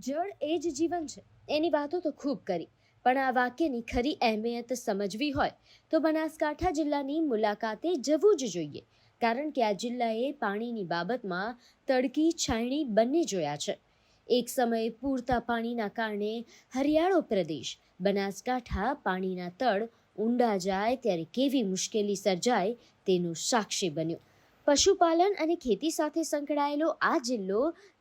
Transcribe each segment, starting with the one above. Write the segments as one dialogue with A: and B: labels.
A: જળ એ જ જીવન છે. એની વાતો તો ખૂબ કરી, પણ આ વાક્યની ખરી અહેમિયત સમજવી હોય તો બનાસકાંઠા જિલ્લાની મુલાકાતે જવું જ જોઈએ, કારણ કે આ જિલ્લાએ પાણીની બાબતમાં તડકી છાંયણી બંને જોયા છે. એક સમયે પૂરતા પાણીના કારણે હરિયાળો પ્રદેશ, બનાસકાંઠા પાણીના તળ ઊંડા જાય ત્યારે કેવી મુશ્કેલી સર્જાય તેનું સાક્ષી બન્યું. પશુપાલન અને ખેતી સાથે સંકળાયેલો આ જિલ્લો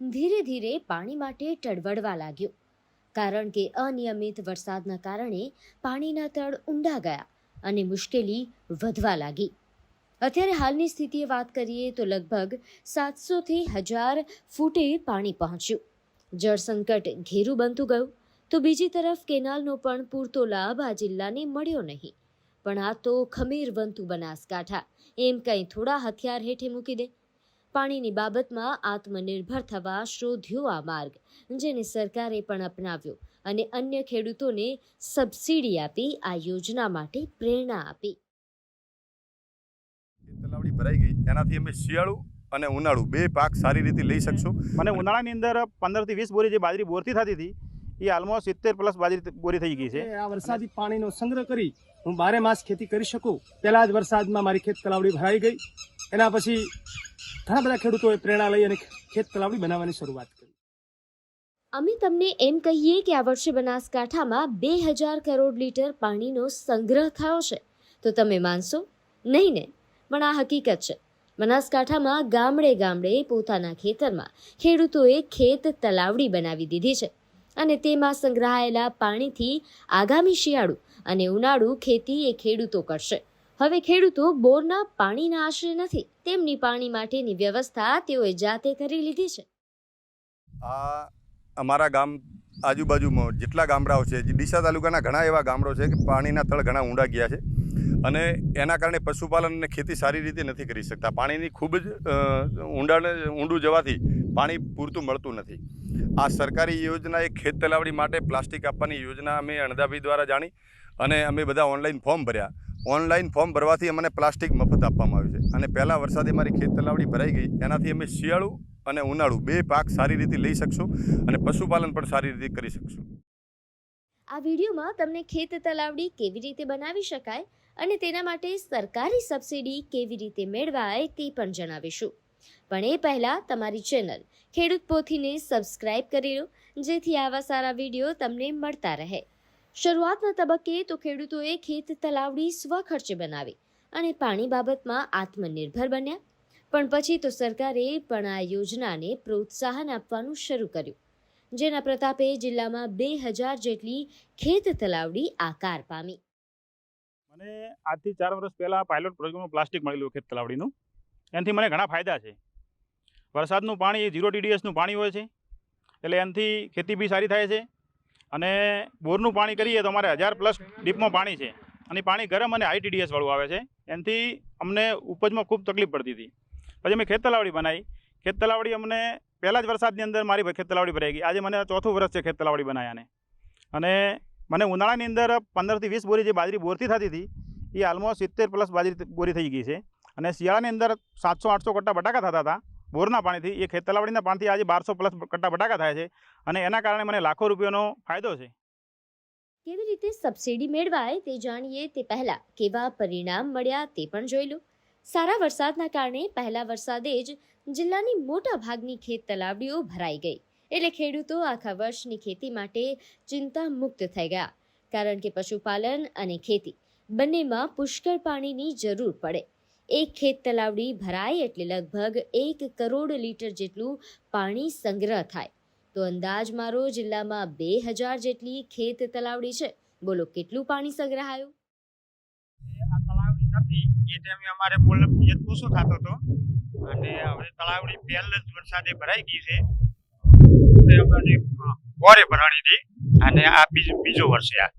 A: ધીરે ધીરે પાણી માટે ટળવળવા લાગ્યો. કારણ કે અનિયમિત વરસાદના કારણે પાણીના તળ ઊંડા ગયા અને મુશ્કેલી વધવા લાગી. અત્યારે હાલની સ્થિતિએ વાત કરીએ તો લગભગ સાતસોથી હજાર ફૂટે પાણી પહોંચ્યું. જળસંકટ ઘેરું બનતું ગયું. તો બીજી તરફ કેનાલનો પણ પૂરતો લાભ આ જિલ્લાને મળ્યો નહીં. પણ આ તો ખમીર બનતું બનાસકાંઠા. એમ કંઈ થોડા હથિયાર હેઠે મૂકી દે. પાણીની બાબતમાં આત્મનિર્ભર થવા શોધ્યો આ માર્ગ જેને સરકારે પણ અપનાવ્યો અને અન્ય ખેડૂતોને સબસિડી આપી આ યોજના માટે પ્રેરણા આપી.
B: તલાવડી ભરાઈ ગઈ. એનાથી અમે શિયાળુ અને ઉનાળુ બે પાક સારી રીતે લઈ શકશું.
C: મને ઉનાળાની અંદર પંદરથી વીસ બોરી જે બાજરી બોરથી થતી હતી એ આલમોસ્ટ સિત્તેર પ્લસ બાજરી બોરી થઈ ગઈ છે.
D: આ વરસાદી પાણીનો સંગ્રહ કરી હું બારે માસ ખેતી કરી શકું પહેલા જ વરસાદમાં મારી ખેત તલાવડી ભરાઈ ગઈ. એના પછી ઘણા બધા ખેડૂતોએ પ્રેરણા લઈ અને ખેત તલાવડી બનાવવાની શરૂઆત કરી.
A: અમે તમને એમ કહીએ કે આ વર્ષે બનાસકાંઠામાં બે હજાર કરોડ લીટર પાણીનો સંગ્રહ થયો છે. તો તમે માનશો? નહીં ને? પણ આ હકીકત છે. બનાસકાંઠામાં ગામડે ગામડે પોતાના ખેતરમાં ખેડૂતોએ ખેત તલાવડી બનાવી દીધી છે. અને તેમાં સંગ્રહાયેલા પાણીથી આગામી શિયાળુ અને ઉનાળુ ખેતી એ ખેડૂતો કરશે. હવે ખેડૂતો બોરના પાણીના આશરે નથી, તેમની પાણી માટેની વ્યવસ્થા તેઓએ જાતે કરી લીધી છે.
B: આ અમારા ગામ આજુબાજુમાં જેટલા ગામડાઓ છે ડીસા તાલુકાના ઘણા એવા ગામડો છે કે પાણીના તળ ઘણા ઊંડા ગયા છે અને એના કારણે પશુપાલન અને ખેતી સારી રીતે નથી કરી શકતા. પાણીની ખૂબ જ ઊંડાણ ઊંડું જવાથી પાણી પૂરતું મળતું નથી. આ સરકારી યોજના એ ખેત તલાવડી માટે પ્લાસ્ટિક આપવાની યોજના અમે અણદાભી દ્વારા જાણી અને અમે બધા ઓનલાઈન ફોર્મ ભર્યા. ઓનલાઈન ફોર્મ ભરવાથી અમને પ્લાસ્ટિક મફત આપવામાં આવ્યું છે. અને પહેલાં વરસાદે મારી ખેત તલાવડી ભરાઈ ગઈ. એનાથી અમે શિયાળુ અને ઉનાળુ બે પાક સારી રીતે લઈ શકશું અને પશુપાલન પણ સારી રીતે કરી શકશું.
A: આ વિડીયોમાં તમને ખેત તલાવડી કેવી રીતે બનાવી શકાય અને તેના માટે સરકારી સબસિડી કેવી રીતે મેળવાય તે પણ જણાવીશું. પણ એ પહેલાં તમારી ચેનલ ખેડૂત પોથીને સબસ્ક્રાઇબ કરી લો, જેથી આવા સારા વીડિયો તમને મળતા રહે. શરૂઆતના તબક્કે તો ખેડૂતોએ ખેત તલાવડી સ્વખર્ચે બનાવી અને પાણી બાબતમાં આત્મનિર્ભર બન્યા. પણ પછી તો સરકારે પણ આ યોજનાને પ્રોત્સાહન આપવાનું શરૂ કર્યું, જેના પ્રતાપે જિલ્લામાં બે હજાર જેટલી ખેત તલાવડી આકાર પામી.
C: મને આજથી ચાર વર્ષ પહેલાં પાયલોટ પ્રોજેક્ટમાં પ્લાસ્ટિક મળેલું ખેત તલાવડીનું. એનાથી મને ઘણા ફાયદા છે. વરસાદનું પાણી, એ ઝીરો ટીડીએસનું પાણી હોય છે, એટલે એનાથી ખેતી બી સારી થાય છે અને બોરનું પાણી કરીએ તો અમારે હજાર પ્લસ ડીપમાં પાણી છે અને પાણી ગરમ અને હાઈ ટીડીએસ વાળું આવે છે. એનાથી અમને ઉપજમાં ખૂબ તકલીફ પડતી હતી. પછી અમે ખેત તલાવડી બનાવી. ખેત તલાવડી અમને પહેલાં જ વરસાદની અંદર મારી ખેત તલાવડી ભરાઈ ગઈ. આજે મને ચોથું વર્ષ છે ખેત તલાવડી બનાવ્યાને અને મને ઉનાળાની અંદર પંદરથી વીસ બોરી જે બાજરી બોરથી થતી હતી, એ આલમોસ્ટ સિત્તેર પ્લસ બાજરી બોરી થઈ ગઈ છે. અને શિયાળાની અંદર સાતસો, આઠસો કટ્ટા બટાકા થતા હતા. બોરના પાણીથી, એ ખેત તલાવડીના પાણીથી આજે બારસો પ્લસ કટ્ટા બટાકા થાય છે અને એના કારણે મને લાખો રૂપિયાનો ફાયદો છે.
A: કેવી રીતે સબસિડી મેળવાય તે જાણીએ તે પહેલા કેવા પરિણામ મળ્યા તે પણ જોઈ લો. સારા વરસાદના કારણે પહેલા વરસાદે જ જિલ્લાની મોટા ભાગની ખેત તલાવડીઓ ભરાઈ ગઈ. એટલે ખેડૂતો આખા વર્ષની ખેતી માટે ચિંતા મુક્ત થઈ ગયા. કારણ કે પશુપાલન અને ખેતી બંનેમાં પુષ્કળ પાણીની જરૂર પડે. એક ખેત તલાવડી ભરાય એટલે લગભગ એક કરોડ લીટર જેટલું પાણી સંગ્રહ થાય. તો અંદાજ મારો જિલ્લામાં બે હજાર જેટલી ખેત તલાવડી છે. બોલો, કેટલું પાણી સંગ્રહાયું?
E: આ તલાવડી નથી, એ અમારે મૂળ પિયત ઓછો થતો હતો. અને હવે તલાવડી પહેલ જ વરસાદે ભરાઈ આ બીજો બીજો વર્ષે આ.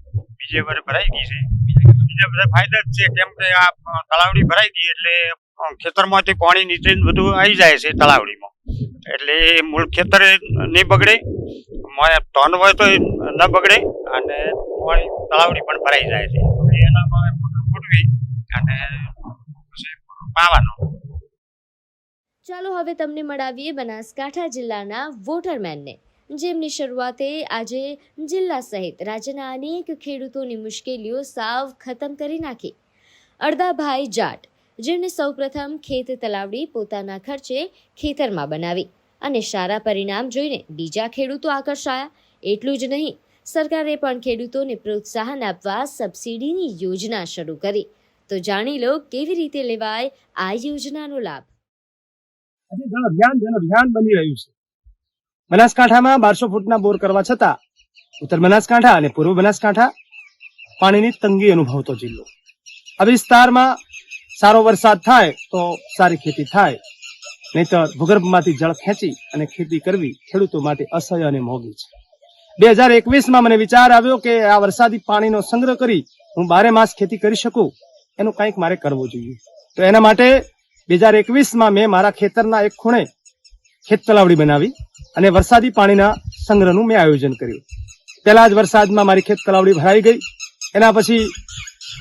E: બીજે વર્ષે ભરાઈ ગઈ છે. બીજા બધા ફાયદા જ છે કેમ કે આ તળાવડી ભરાઈ ગઈ એટલે ખેતરમાંથી પાણી નીચે બધું આવી જાય છે તળાવડીમાં. એટલે મૂળ ખેતર નહીં બગડે. ટન હોય તો ન બગડે અને પાણી તળાવડી પણ ભરાઈ જાય છે. એનામાં
A: ચાલો હવે તમને મળાવીએ બનાસકાંઠા જિલ્લાના વોટરમેનને. જેમની શરૂઆતે આજે જિલ્લા સહિત રાજ્યના અનેક ખેડૂતોની મુશ્કેલીઓ સાવ ખતમ કરી નાખી. અડધાભાઈ જાટ જેમણે સૌપ્રથમ ખેત તલાવડી પોતાના ખર્ચે ખેતરમાં બનાવી અને સારા પરિણામ જોઈને બીજા ખેડૂતો આકર્ષાયા. એટલું જ નહીં, સરકારે પણ ખેડૂતોને પ્રોત્સાહન આપવા સબસિડીની યોજના શરૂ કરી. તો જાણી લો કેવી રીતે લેવાય આ યોજનાનો લાભ?
D: અભિયાન જન અભિયાન બની રહ્યું છે. બનાસકાંઠામાં બારસો ફૂટના બોર કરવા છતાં ઉત્તર બનાસકાંઠા અને પૂર્વ બનાસકાંઠા પાણીની તંગી અનુભવતો જિલ્લો. આ વિસ્તારમાં સારો વરસાદ થાય તો સારી ખેતી થાય, નહીતર ભૂગર્ભમાંથી જળ ખેંચી અને ખેતી કરવી ખેડૂતો માટે અસહ્ય અને મોંઘી છે. બે હજાર એકવીસમાં મને વિચાર આવ્યો કે આ વરસાદી પાણીનો સંગ્રહ કરી હું બારે માસ ખેતી કરી શકું, એનું કંઈક મારે કરવું જોઈએ. તો એના માટે બે હજાર એકવીસમાં મેં મારા ખેતરના એક ખૂણે ખેત તલાવડી બનાવી અને વરસાદી પાણીના સંગ્રહનું મેં આયોજન કર્યું. પહેલા જ વરસાદમાં મારી ખેત તલાવડી ભરાઈ ગઈ. એના પછી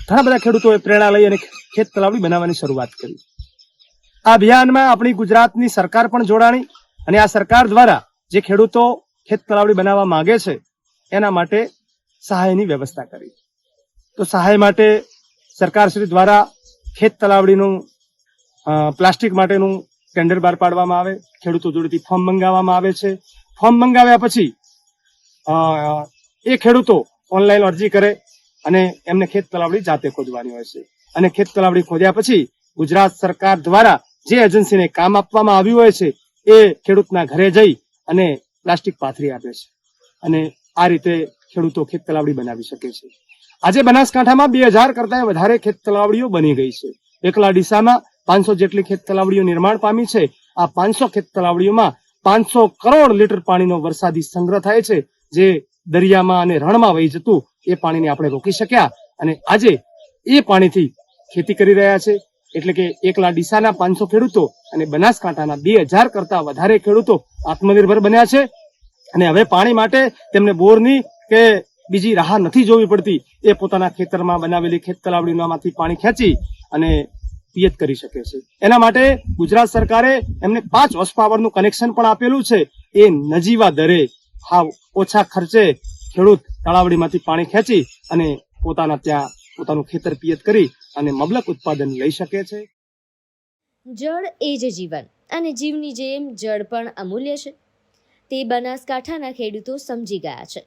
D: ઘણા બધા ખેડૂતોએ પ્રેરણા લઈ અને ખેત તલાવડી બનાવવાની શરૂઆત કરી. આ અભિયાનમાં આપણી ગુજરાતની સરકાર પણ જોડાણી અને આ સરકાર દ્વારા જે ખેડૂતો ખેત તલાવડી બનાવવા માંગે છે, એના માટે સહાયની વ્યવસ્થા કરી. તો સહાય માટે સરકારશ્રી દ્વારા ખેત તલાવડીનું પ્લાસ્ટિક માટેનું ટેન્ડર બહાર પાડવામાં આવે, ખેડૂતો જોડેથી ફોર્મ મંગાવવામાં આવે છે. ફોર્મ મંગાવ્યા પછી એ ખેડૂતો ઓનલાઈન અરજી કરે અને એમને ખેત તલાવડી જાતે ખોદવાની હોય છે. અને ખેત તલાવડી ખોદ્યા પછી ગુજરાત સરકાર દ્વારા જે એજન્સીને કામ આપવામાં આવ્યું હોય છે, એ ખેડૂતના ઘરે જઈ અને પ્લાસ્ટિક પાથરી આપે છે. અને આ રીતે ખેડૂતો ખેત તલાવડી બનાવી શકે છે. આજે બનાસકાંઠામાં બે હજાર કરતા વધારે ખેત તલાવડીઓ બની ગઈ છે. એકલા ડીસામાં પાંચસો જેટલી ખેત તલાવડીઓ નિર્માણ પામી છે. આ પાંચસો ખેત તલાવડીઓમાં પાંચસો કરોડ લીટર પાણીનો વરસાદી સંગ્રહ થાય છે. જે દરિયામાં અને રણમાં વહી જતું એ પાણીને આપણે રોકી શક્યા અને આજે એ પાણીથી ખેતી કરી રહ્યા છે. એટલે કે એકલા ડીસાના પાંચસો ખેડૂતો અને બનાસકાંઠાના બે હજાર કરતા વધારે ખેડૂતો આત્મનિર્ભર બન્યા છે. અને હવે પાણી માટે તેમને બોરની કે બીજી રાહ નથી જોવી પડતી. એ પોતાના ખેતરમાં બનાવેલી ખેત તલાવડીમાંથી પાણી ખેંચી અને પિયત કરી શકે છે. એના માટે ગુજરાત સરકારે એમને પાંચ હોર્સ પાવરનું કનેક્શન પણ આપેલું છે. એ નજીવા દરે હાવ ઓછા ખર્ચે ખેડૂત તળાવડીમાંથી પાણી ખેંચી અને પોતાના ત્યાં પોતાનું ખેતર પિયત કરી અને મબલક ઉત્પાદન લઈ શકે છે.
A: જળ એ જ જીવન અને જીવની જેમ જળ પણ અમૂલ્ય છે. તે બનાસકાંઠાના ખેડૂતો સમજી ગયા છે.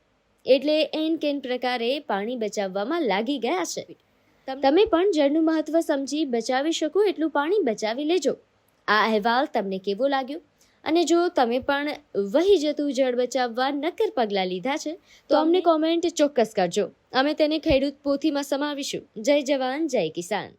A: એટલે એન કેન પ્રકારે પાણી બચાવવામાં લાગી ગયા છે. તમે પણ જળનું મહત્વ સમજી બચાવી શકો એટલું પાણી બચાવી લેજો. આ અહેવાલ તમને કેવો લાગ્યો? અને જો તમે પણ વહી જતું જળ બચાવવા નક્કર પગલાં લીધા છે તો અમને કોમેન્ટ ચોક્કસ કરજો. અમે તેને ખેડૂત પોથીમાં સમાવીશું. જય જવાન જય કિસાન.